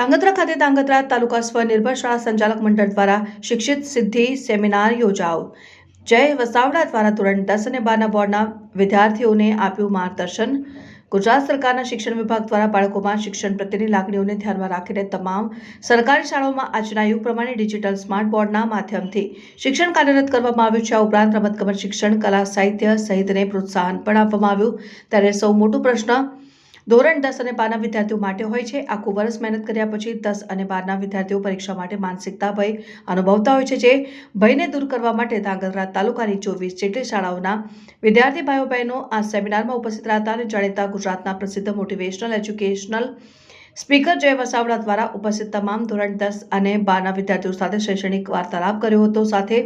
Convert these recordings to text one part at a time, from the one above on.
ધાંગધ્રા ખાતે ધાંગધ્રા તાલુકા સ્વનિર્ભર શાળા સંચાલક મંડળ દ્વારા શિક્ષિત સિદ્ધિ સેમિનાર યોજાઓ જય વસાવડા દ્વારા ધોરણ દસ અને બારના બોર્ડના વિદ્યાર્થીઓને આપ્યું માર્ગદર્શન. ગુજરાત સરકારના શિક્ષણ વિભાગ દ્વારા બાળકોમાં શિક્ષણ પ્રત્યેની લાગણીઓને ધ્યાનમાં રાખીને તમામ સરકારી શાળાઓમાં આજના યુગ પ્રમાણે ડિજિટલ સ્માર્ટ બોર્ડના માધ્યમથી શિક્ષણ કાર્યરત કરવામાં આવ્યું છે. આ ઉપરાંત રમતગમત શિક્ષણ, કલા, સાહિત્ય સહિતને પ્રોત્સાહન પણ આપવામાં આવ્યું. ત્યારે સૌ મોટો પ્રશ્ન ધોરણ દસ અને બારના વિદ્યાર્થીઓ માટે હોય છે. આખું વર્ષ મહેનત કર્યા પછી દસ અને બારના વિદ્યાર્થીઓ પરીક્ષા માટે માનસિકતા, ભય અનુભવતા હોય છે, જે ભયને દૂર કરવા માટે ધાંગધ્રા તાલુકાની ચોવીસ જેટલી શાળાઓના વિદ્યાર્થી ભાઈઓ બહેનો આ સેમિનારમાં ઉપસ્થિત રહ્યા અને જાણીતા ગુજરાતના પ્રસિદ્ધ motivational educational speaker Jay Vasavada દ્વારા ઉપસ્થિત તમામ ધોરણ દસ અને બારના વિદ્યાર્થીઓ સાથે શૈક્ષણિક વાર્તાલાપ કર્યો હતો. સાથે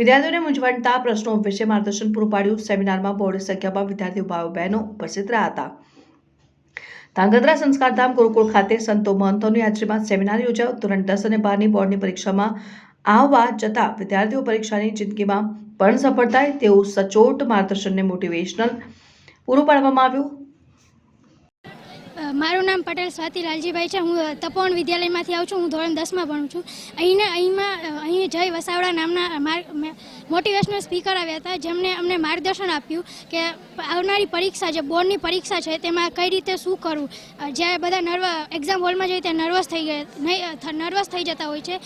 વિદ્યાર્થીઓને મૂંઝવણતા, પ્રશ્નો વિશે માર્ગદર્શન પૂરું પાડ્યું. સેમિનારમાં બહોળી સંખ્યામાં વિદ્યાર્થીઓ ભાઈઓ બહેનો ઉપસ્થિત રહ્યા હતા. ધાંગધ્રા સંસ્કારધામ ગુરુકુળ ખાતે સંતો મહંતોની હાજરીમાં સેમિનાર યોજાયો. ધોરણ દસ અને બારની બોર્ડની પરીક્ષામાં આવવા જતા વિદ્યાર્થીઓ પરીક્ષાની જિંદગીમાં પણ સફળ થાય તેવું સચોટ માર્ગદર્શનને મોટિવેશનલ પૂરું પાડવામાં આવ્યું. મારું નામ પટેલ સ્વાતિ લાલજીભાઈ છે. હું તપોવન વિદ્યાલયમાંથી આવું છું. હું ધોરણ દસમાં ભણું છું. અહીંને, અહીંમાં અહીં જય વસાવડા નામના મોટિવેશનલ સ્પીકર આવ્યા હતા, જેમણે અમને માર્ગદર્શન આપ્યું કે આવનારી પરીક્ષા જે બોર્ડની પરીક્ષા છે, તેમાં કઈ રીતે શું કરવું? જ્યારે બધા નર્વ એક્ઝામ હોલમાં જઈએ ત્યાં નર્વસ થઈ ગયા નર્વસ થઈ જતા હોય છે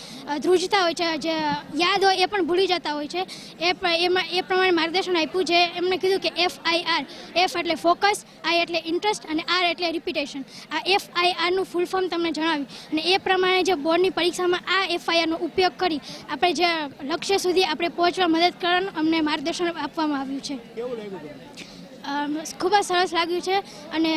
ધ્રુજતા હોય છે, જે યાદ હોય એ પણ ભૂલી જતા હોય છે. એ એમાં, એ પ્રમાણે માર્ગદર્શન આપ્યું, જે એમણે કીધું કે એફ આઈ આર એફ એટલે ફોકસ આઈ એટલે ઇન્ટરેસ્ટ અને આર એટલે રિપીટેશન આ એફ આઈ ફૂલ ફોર્મ તમને જણાવ્યું અને એ પ્રમાણે જે બોર્ડની પરીક્ષામાં આ એફ આઈ ઉપયોગ કરી આપણે જે લક્ષ્ય સુધી આપણે પહોંચવા મદદ કરવાનું અમને માર્ગદર્શન આપવામાં આવ્યું છે. ખૂબ જ સરસ લાગ્યું છે. અને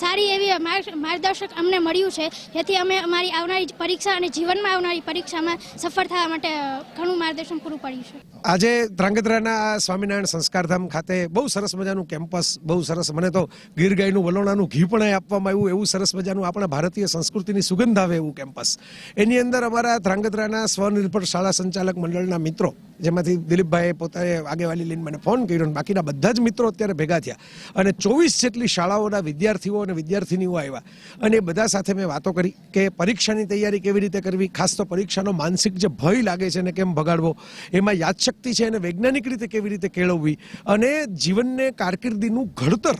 સારી એવી માર્ગ- માર્ગદર્શક અમને મળ્યું છે, જેથી અમે અમારી આવનારી પરીક્ષા અને જીવનમાં આવનારી પરીક્ષામાં સફળ થવા માટે ઘણું માર્ગદર્શન પૂરું પાડ્યું છે. આજે ધ્રાંગધ્રાના સ્વામિનારાયણ સંસ્કારધામ ખાતે બહુ સરસ મજાનું કેમ્પસ, બહુ સરસ, મને તો ગીર ગાયનું વલોણાનું ઘી પણ આપવામાં આવ્યું, એવું સરસ મજાનું આપણા ભારતીય સંસ્કૃતિની સુગંધ આવે એવું કેમ્પસ. એની અંદર અમારા ધ્રાંગધ્રાના સ્વનિર્ભર શાળા સંચાલક મંડળના મિત્રો જેમાંથી દિલીપભાઈએ પોતાએ આગેવાની લઈને મને ફોન કર્યો અને બાકીના બધા જ મિત્રો અત્યારે ભેગા થયા. અને ચોવીસ જેટલી શાળાઓના વિદ્યાર્થીઓ અને વિદ્યાર્થીનીઓ આવ્યા. અને બધા સાથે મેં વાતો કરી કે પરીક્ષાની તૈયારી કેવી રીતે કરવી, ખાસ તો પરીક્ષાનો માનસિક જે ભય લાગે છે એને કેમ ભગાડવો, એમાં યાદશક્તિ છે એને વૈજ્ઞાનિક રીતે કેવી રીતે કેળવવી અને જીવનને કારકિર્દીનું ઘડતર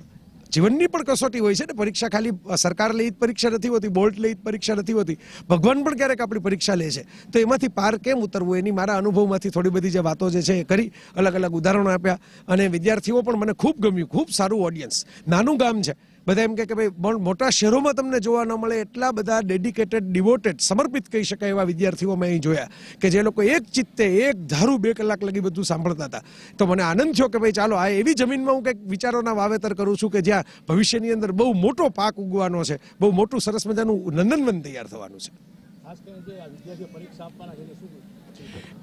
જીવનની પણ કસોટી હોય છે ને, પરીક્ષા ખાલી સરકાર લઈ પરીક્ષા નથી હોતી, બોર્ડ લઈ પરીક્ષા નથી હોતી, ભગવાન પણ ક્યારેક આપણી પરીક્ષા લે છે. તો એમાંથી પાર કેમ ઉતરવું? એની મારા અનુભવમાંથી થોડી બધી જે વાતો જે છે એ કરી અલગ અલગ ઉદાહરણો આપ્યા. અને વિદ્યાર્થીઓ પણ મને ખૂબ ગમ્યું, ખૂબ સારું ઓડિયન્સ નાનું ગામ છે. બધા એમ કે કે ભાઈ પણ મોટા શહેરોમાં તમને જોવા ન મળે એટલા બધા ડેડિકેટેડ ડિવોટેડ સમર્પિત કહી શકાય એવા વિદ્યાર્થીઓ મેં અહીં જોયા કે જે લોકો એક ચિત્તે એક ધારું બે કલાક લગી બધું સાંભળતા હતા. તો મને આનંદ થયો કે ભાઈ ચાલો આ એવી જમીનમાં હું કંઈક વિચારોના વાવેતર કરું છું કે જ્યાં ભવિષ્યની અંદર બહુ મોટો પાક ઉગવાનો છે બહુ મોટું સરસ મજાનું નંદનવન તૈયાર થવાનું છે.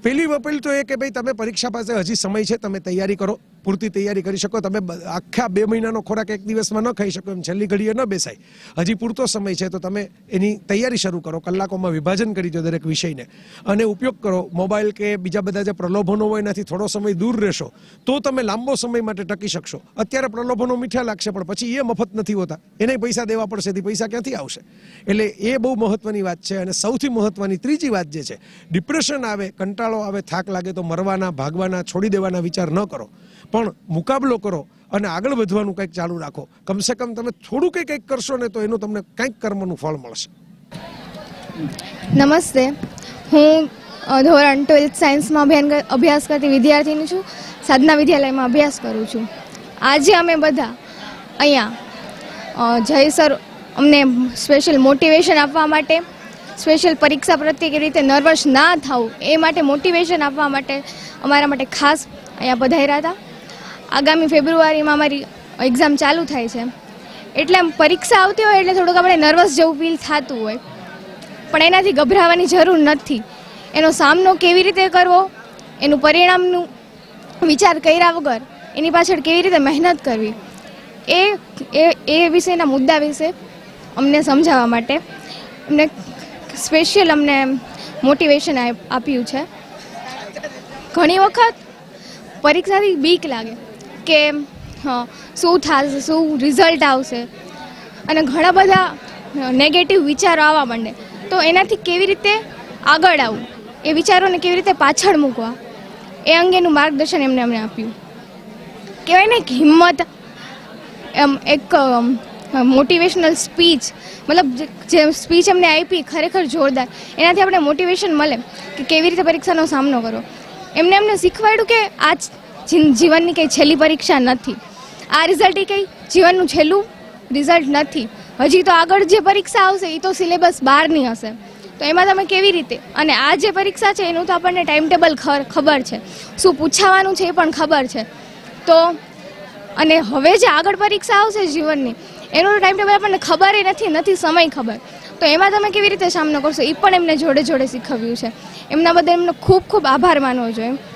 પહેલી વપેલ તો એ કે ભાઈ તમે પરીક્ષા પાસે હજી સમય છે તમે તૈયારી કરો. પૂરતી તૈયારી કરી શકો. તમે આખા બે મહિનાનો ખોરાક એક દિવસમાં ન ખાઈ શકો, એમ છેલ્લી ઘડીએ ન બેસાય. હજી પૂરતો સમય છે, તો તમે એની તૈયારી શરૂ કરો. કલાકોમાં વિભાજન કરી દો દરેક વિષયને. અને ઉપયોગ કરો. મોબાઈલ કે બીજા બધા જે પ્રલોભનો હોય એનાથી થોડો સમય દૂર રહેશો, તો તમે લાંબો સમય માટે ટકી શકશો. અત્યારે પ્રલોભનો મીઠા લાગશે, પણ પછી એ મફત નથી હોતા. એને પૈસા દેવા પડશે તે પૈસા ક્યાંથી આવશે? એટલે એ બહુ મહત્વની વાત છે. અને સૌથી મહત્વની ત્રીજી વાત જે છે, ડિપ્રેશન આવે, કંટાળો આવે, થાક લાગે, તો મરવાના, ભાગવાના, છોડી દેવાના વિચાર ન કરો. પણ મુકાબલો કરો અને આગળ વધવાનું કંઈક ચાલુ રાખો. કમસે કમ તમે થોડું કંઈક કંઈક કરશો ને તો એનું તમને કંઈક કર્મનું ફળ મળશે. નમસ્તે. હું ધોરણ ટ્વેલ્થ સાયન્સમાં અભિયાન અભ્યાસ કરતી વિદ્યાર્થીની છું. સાધના વિદ્યાલયમાં અભ્યાસ કરું છું. આજે અમે બધા અહીંયા જય સર, અમને સ્પેશિયલ મોટિવેશન આપવા માટે, સ્પેશિયલ પરીક્ષા પ્રત્યે કેવી રીતે નર્વસ ના થવું એ માટે મોટિવેશન આપવા માટે, અમારા માટે ખાસ અહીંયા પધાર્યા હતા. આગામી ફેબ્રુઆરીમાં અમારી એક્ઝામ ચાલુ થાય છે. એટલે પરીક્ષા આવતી હોય એટલે થોડુંક આપણે નર્વસ જેવું ફીલ થતું હોય. પણ એનાથી ગભરાવાની જરૂર નથી. એનો સામનો કેવી રીતે કરવો, એનું પરિણામનું વિચાર કર્યા વગર એની પાછળ કેવી રીતે મહેનત કરવી, એ એ એ વિષયના મુદ્દા વિશે અમને સમજાવવા માટે અમને સ્પેશિયલ અમને મોટિવેશન આપ્યું છે. ઘણી વખત પરીક્ષાથી બીક લાગે. કે શું થશે, શું રિઝલ્ટ આવશે? અને ઘણા બધા નેગેટિવ વિચારો આવવા માંડે. તો એનાથી કેવી રીતે આગળ આવવું એ વિચારોને કેવી રીતે પાછળ મૂકવા? એ અંગેનું માર્ગદર્શન એમને અમને આપ્યું. કહેવાય ને કે હિંમત, એમ એક મોટિવેશનલ સ્પીચ મતલબ જે- સ્પીચ એમને આપી ખરેખર જોરદાર, એનાથી આપણે મોટિવેશન મળે કે કેવી રીતે પરીક્ષાનો સામનો કરવો. એમને એમને શીખવાડ્યું કે આ જ જીન- જીવનની કંઈ છેલ્લી પરીક્ષા નથી. આ રિઝલ્ટ એ કંઈ જીવનનું છેલ્લું રિઝલ્ટ નથી. હજી તો આગળ જે પરીક્ષા આવશે એ તો સિલેબસ બહારની હશે. તો એમાં તમે કેવી રીતે? અને આ જે પરીક્ષા છે એનું તો આપણને ટાઈમ ટેબલ ખબર છે. શું પૂછાવાનું છે એ પણ ખબર છે. તો અને હવે જે આગળ પરીક્ષા આવશે જીવનની, એનું ટાઈમ ટેબલ આપણને ખબર નથી નથી સમય ખબર. તો એમાં તમે કેવી રીતે સામનો કરશો? એ પણ એમને જોડે જોડે શીખવ્યું છે. એમના બદલ એમનો ખૂબ ખૂબ આભાર માનવો જોઈએ.